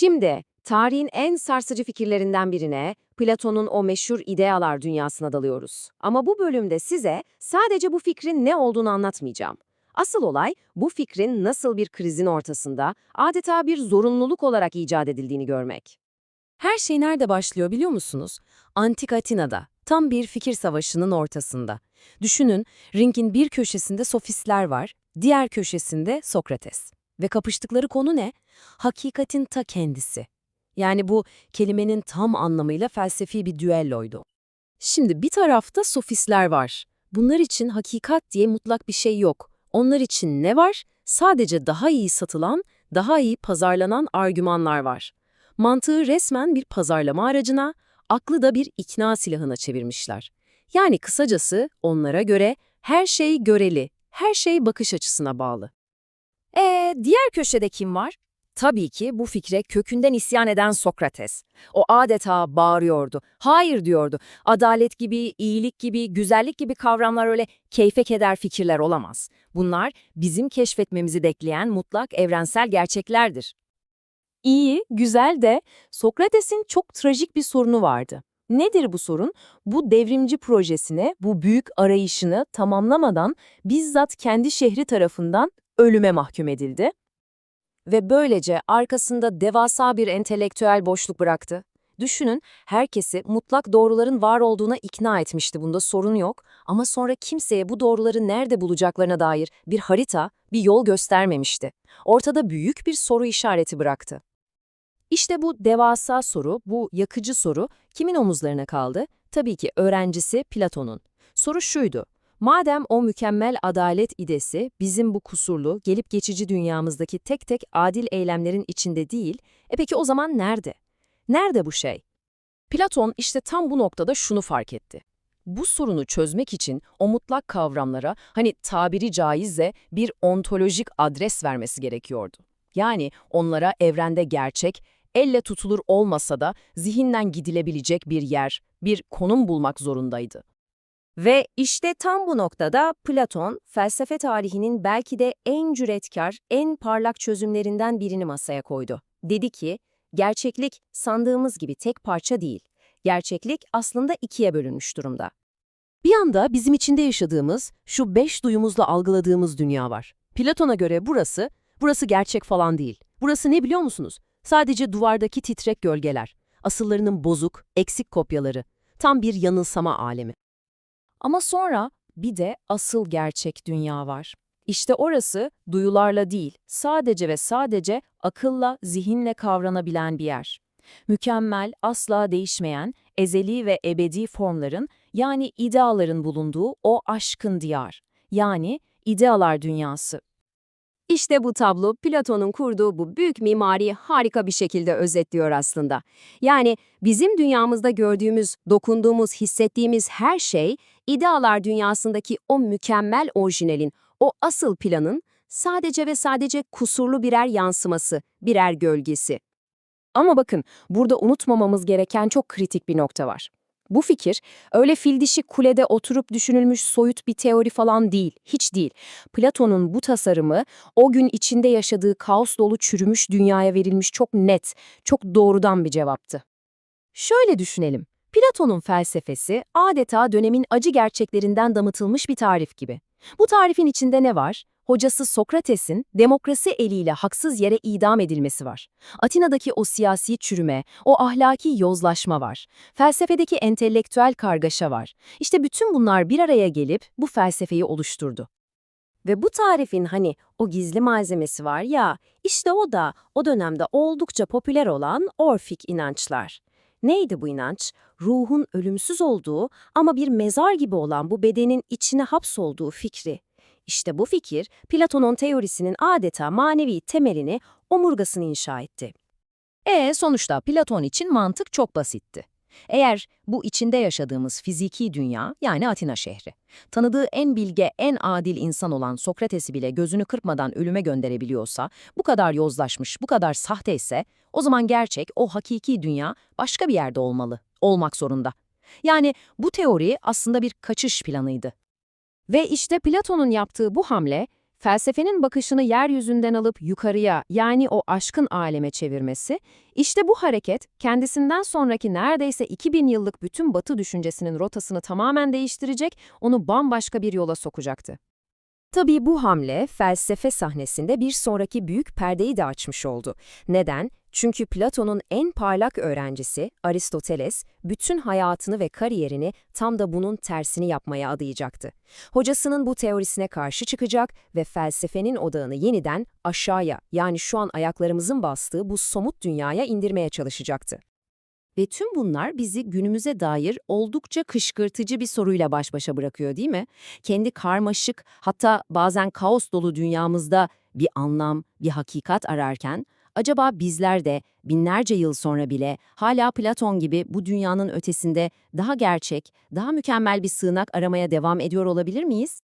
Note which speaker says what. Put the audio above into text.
Speaker 1: Şimdi tarihin en sarsıcı fikirlerinden birine, Platon'un o meşhur idealar dünyasına dalıyoruz. Ama bu bölümde size sadece bu fikrin ne olduğunu anlatmayacağım. Asıl olay bu fikrin nasıl bir krizin ortasında adeta bir zorunluluk olarak icat edildiğini görmek. Her şey nerede başlıyor biliyor musunuz? Antik Atina'da, tam bir fikir savaşının ortasında. Düşünün, ringin bir köşesinde sofistler var, diğer köşesinde Sokrates. Ve kapıştıkları konu ne? Hakikatin ta kendisi. Yani bu kelimenin tam anlamıyla felsefi bir düelloydu. Şimdi bir tarafta sofistler var. Bunlar için hakikat diye mutlak bir şey yok. Onlar için ne var? Sadece daha iyi satılan, daha iyi pazarlanan argümanlar var. Mantığı resmen bir pazarlama aracına, aklı da bir ikna silahına çevirmişler. Yani kısacası onlara göre her şey göreli, her şey bakış açısına bağlı. Ee, diğer köşede kim var? Tabii ki bu fikre kökünden isyan eden Sokrates. O adeta bağırıyordu. Hayır diyordu. Adalet gibi, iyilik gibi, güzellik gibi kavramlar öyle keyfe keder fikirler olamaz. Bunlar bizim keşfetmemizi bekleyen mutlak evrensel gerçeklerdir. İyi, güzel de Sokrates'in çok trajik bir sorunu vardı. Nedir bu sorun? Bu devrimci projesini, bu büyük arayışını tamamlamadan bizzat kendi şehri tarafından ölüme mahkum edildi ve böylece arkasında devasa bir entelektüel boşluk bıraktı. Düşünün, herkesi mutlak doğruların var olduğuna ikna etmişti bunda sorun yok ama sonra kimseye bu doğruları nerede bulacaklarına dair bir harita, bir yol göstermemişti. Ortada büyük bir soru işareti bıraktı. İşte bu devasa soru, bu yakıcı soru kimin omuzlarına kaldı? Tabii ki öğrencisi Platon'un. Soru şuydu, Madem o mükemmel adalet idesi bizim bu kusurlu, gelip geçici dünyamızdaki tek tek adil eylemlerin içinde değil, e peki o zaman nerede? Nerede bu şey? Platon işte tam bu noktada şunu fark etti. Bu sorunu çözmek için o mutlak kavramlara, hani tabiri caizse bir ontolojik adres vermesi gerekiyordu. Yani onlara evrende gerçek, elle tutulur olmasa da zihinden gidilebilecek bir yer, bir konum bulmak zorundaydı. Ve işte tam bu noktada Platon, felsefe tarihinin belki de en cüretkar, en parlak çözümlerinden birini masaya koydu. Dedi ki, gerçeklik sandığımız gibi tek parça değil. Gerçeklik aslında ikiye bölünmüş durumda. Bir anda bizim içinde yaşadığımız, şu beş duyumuzla algıladığımız dünya var. Platon'a göre burası, burası gerçek falan değil. Burası ne biliyor musunuz? Sadece duvardaki titrek gölgeler, asıllarının bozuk, eksik kopyaları, tam bir yanılsama alemi. Ama sonra bir de asıl gerçek dünya var. İşte orası duyularla değil, sadece ve sadece akılla, zihinle kavranabilen bir yer. Mükemmel, asla değişmeyen, ezeli ve ebedi formların yani ideaların bulunduğu o aşkın diyar. Yani idealar dünyası. İşte bu tablo Platon'un kurduğu bu büyük mimari harika bir şekilde özetliyor aslında. Yani bizim dünyamızda gördüğümüz, dokunduğumuz, hissettiğimiz her şey idealar dünyasındaki o mükemmel orijinalin, o asıl planın sadece ve sadece kusurlu birer yansıması, birer gölgesi. Ama bakın, burada unutmamamız gereken çok kritik bir nokta var. Bu fikir öyle fil dişi kulede oturup düşünülmüş soyut bir teori falan değil, hiç değil. Platon'un bu tasarımı o gün içinde yaşadığı kaos dolu çürümüş dünyaya verilmiş çok net, çok doğrudan bir cevaptı. Şöyle düşünelim. Platon'un felsefesi adeta dönemin acı gerçeklerinden damıtılmış bir tarif gibi. Bu tarifin içinde ne var? Hocası Sokrates'in demokrasi eliyle haksız yere idam edilmesi var. Atina'daki o siyasi çürüme, o ahlaki yozlaşma var. Felsefedeki entelektüel kargaşa var. İşte bütün bunlar bir araya gelip bu felsefeyi oluşturdu. Ve bu tarifin hani o gizli malzemesi var ya, işte o da o dönemde oldukça popüler olan Orfik inançlar. Neydi bu inanç? Ruhun ölümsüz olduğu ama bir mezar gibi olan bu bedenin içine hapsolduğu fikri. İşte bu fikir, Platon'un teorisinin adeta manevi temelini, omurgasını inşa etti. E sonuçta Platon için mantık çok basitti. Eğer bu içinde yaşadığımız fiziki dünya, yani Atina şehri, tanıdığı en bilge, en adil insan olan Sokrates'i bile gözünü kırpmadan ölüme gönderebiliyorsa, bu kadar yozlaşmış, bu kadar sahte ise, o zaman gerçek, o hakiki dünya başka bir yerde olmalı, olmak zorunda. Yani bu teori aslında bir kaçış planıydı. Ve işte Platon'un yaptığı bu hamle, felsefenin bakışını yeryüzünden alıp yukarıya yani o aşkın aleme çevirmesi, işte bu hareket kendisinden sonraki neredeyse 2000 yıllık bütün batı düşüncesinin rotasını tamamen değiştirecek, onu bambaşka bir yola sokacaktı. Tabii bu hamle felsefe sahnesinde bir sonraki büyük perdeyi de açmış oldu. Neden? Çünkü Platon'un en parlak öğrencisi Aristoteles bütün hayatını ve kariyerini tam da bunun tersini yapmaya adayacaktı. Hocasının bu teorisine karşı çıkacak ve felsefenin odağını yeniden aşağıya yani şu an ayaklarımızın bastığı bu somut dünyaya indirmeye çalışacaktı. Ve tüm bunlar bizi günümüze dair oldukça kışkırtıcı bir soruyla baş başa bırakıyor değil mi? Kendi karmaşık hatta bazen kaos dolu dünyamızda bir anlam, bir hakikat ararken acaba bizler de binlerce yıl sonra bile hala Platon gibi bu dünyanın ötesinde daha gerçek, daha mükemmel bir sığınak aramaya devam ediyor olabilir miyiz?